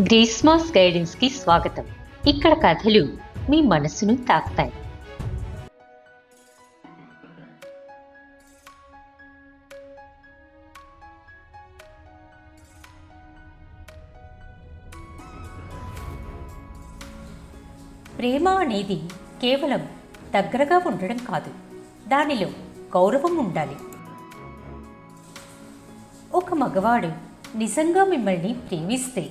గ్రీస్మాస్ గైడెన్స్కి స్వాగతం. ఇక్కడ కథలు మీ మనసును తాకుతాయి. ప్రేమ అనేది కేవలం దగ్గరగా ఉండడం కాదు దానిలో గౌరవం ఉండాలి. ఒక మగవాడు నిజంగా మిమ్మల్ని ప్రేమిస్తే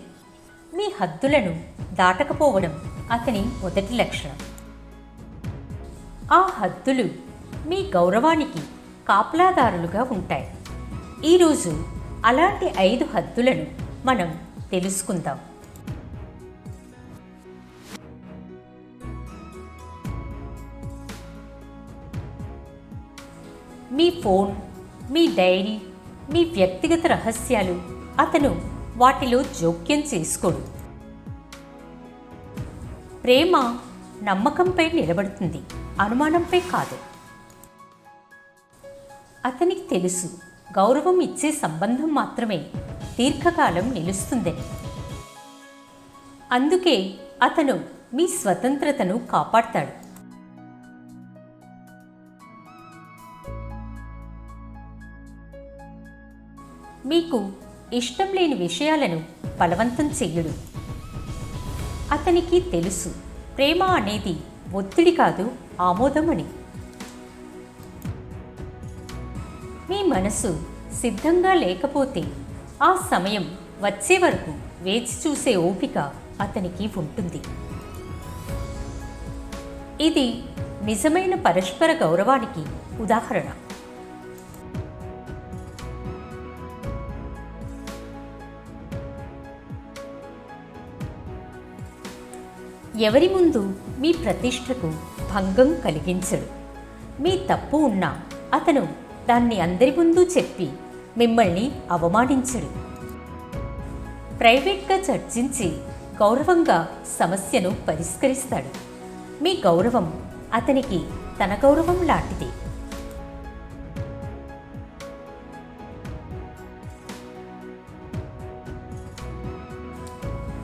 మీ హద్దులను దాటకపోవడం అతని మొదటి లక్షణం. ఆ హద్దులు మీ గౌరవానికి కాపలాదారులుగా ఉంటాయి. ఈరోజు అలాంటి ఐదు హద్దులను మనం తెలుసుకుందాం. మీ ఫోన్ మీ డైరీ మీ వ్యక్తిగత రహస్యాలు అతను వాటిలో జోక్యం చేసుకోడు. ప్రేమ నమ్మకంపై నిలబడుతుంది. అనుమానంపై కాదు. అతనికి తెలుసు గౌరవం ఇచ్చే సంబంధం మాత్రమే దీర్ఘకాలం నిలుస్తుందని. అందుకే అతను మీ స్వతంత్రతను కాపాడతాడు. మీకు ఇష్టం లేని విషయాలను బలవంతం చెయ్యడు అతనికి తెలుసు. ప్రేమ అనేది ఒత్తిడి కాదు ఆమోదం అని మీ మనసు సిద్ధంగా లేకపోతే ఆ సమయం వచ్చే వరకు వేచి చూసే ఓపిక అతనికి ఉంటుంది. ఇది నిజమైన పరస్పర గౌరవానికి ఉదాహరణ. ఎవరి ముందు మీ ప్రతిష్టకు భంగం కలిగించడు మీ తప్పు ఉన్నా అతను దాన్ని అందరి ముందు చెప్పి మిమ్మల్ని అవమానించడు. ప్రైవేట్గా చర్చించి గౌరవంగా సమస్యను పరిష్కరిస్తాడు. మీ గౌరవం అతనికి తన గౌరవం లాంటిది.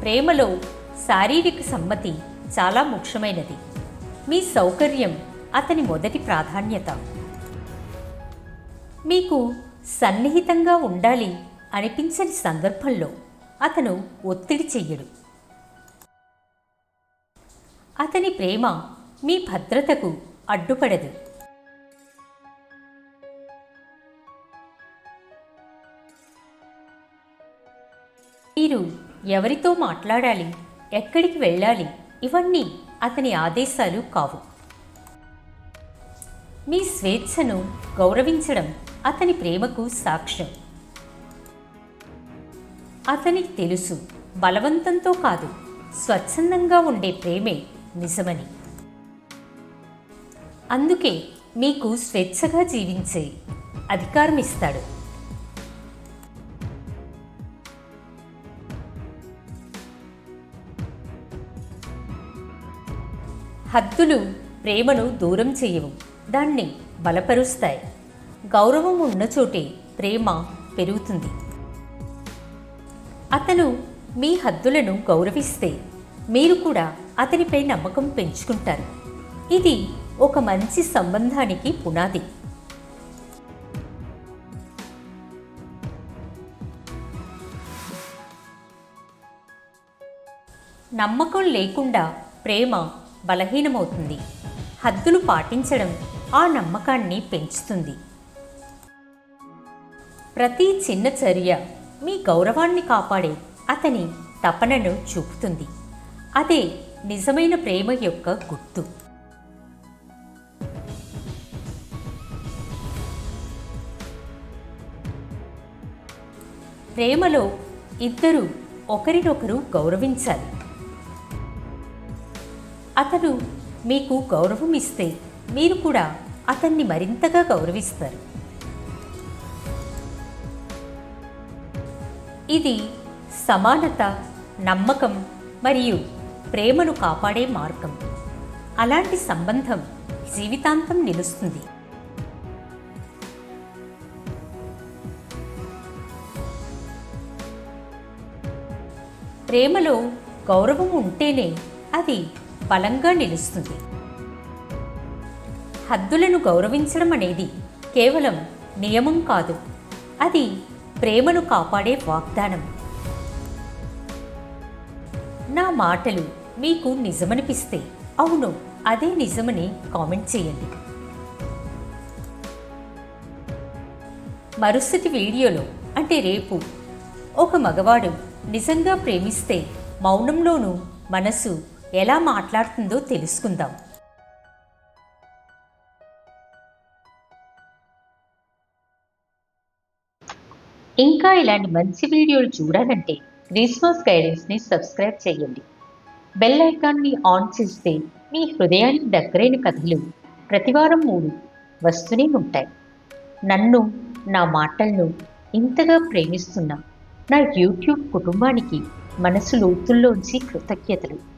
ప్రేమలో శారీరక సమ్మతి చాలా ముఖ్యమైనది. మీ సౌకర్యం అతని మొదటి ప్రాధాన్యత. మీకు సన్నిహితంగా ఉండాలి అనిపించని సందర్భంలో అతను ఒత్తిడి చెయ్యడు. అతని ప్రేమ మీ భద్రతకు అడ్డుపడదు. మీరు ఎవరితో మాట్లాడాలి? ఎక్కడికి వెళ్ళాలి? ఇవన్నీ అతని ఆదేశాలు కావు. మీ స్వేచ్ఛను గౌరవించడం అతని ప్రేమకు సాక్ష్యం. అతనికి తెలుసు బలవంతంతో కాదు స్వచ్ఛందంగా ఉండే ప్రేమే నిజమని. అందుకే మీకు స్వేచ్ఛగా జీవించే అధికారం ఇస్తాడు. హద్దులు ప్రేమను దూరం చేయవు. దాన్ని బలపరుస్తాయి. గౌరవం ఉన్న చోటే ప్రేమ పెరుగుతుంది. అతను మీ హద్దులను గౌరవిస్తే మీరు కూడా అతనిపై నమ్మకం పెంచుకుంటారు. ఇది ఒక మంచి సంబంధానికి పునాది. నమ్మకం లేకుండా ప్రేమ బలహీనమవుతుంది. హద్దులు పాటించడం ఆ నమ్మకాన్ని పెంచుతుంది. ప్రతి చిన్న చర్య మీ గౌరవాన్ని కాపాడే అతని తపనను చూపుతుంది. అదే నిజమైన ప్రేమ యొక్క గుర్తు. ప్రేమలో ఇద్దరు ఒకరినొకరు గౌరవించాలి. అతను మీకు గౌరవం ఇస్తే మీరు కూడా అతన్ని మరింతగా గౌరవిస్తారు. ఇది సమానత నమ్మకం మరియు ప్రేమను కాపాడే మార్గం. అలాంటి సంబంధం జీవితాంతం నిలుస్తుంది. ప్రేమలో గౌరవం ఉంటేనే అది బలంగా నిలుస్తుంది. హద్దులను గౌరవించడం అనేది కేవలం నియమం కాదు. అది ప్రేమను కాపాడే వాగ్దానం. నా మాటలు మీకు నిజమనిపిస్తే అవును అదే నిజమని కామెంట్ చేయండి. మరుసటి వీడియోలో అంటే రేపు ఒక మగవాడు నిజంగా ప్రేమిస్తే మౌనంలోనూ మనసు ఎలా మాట్లాడుతుందో తెలుసుకుందాం. ఇంకా ఇలాంటి మంచి వీడియోలు చూడాలంటే క్రిస్మస్ గైడెన్స్ని సబ్స్క్రైబ్ చేయండి. బెల్ ఐకాన్ని ఆన్ చేస్తే మీ హృదయానికి దగ్గరైన కథలు ప్రతివారం మూడు వస్తూనే ఉంటాయి. నన్ను నా మాటలను ఇంతగా ప్రేమిస్తున్న నా యూట్యూబ్ కుటుంబానికి మనసు లోతుల్లోంచి కృతజ్ఞతలు.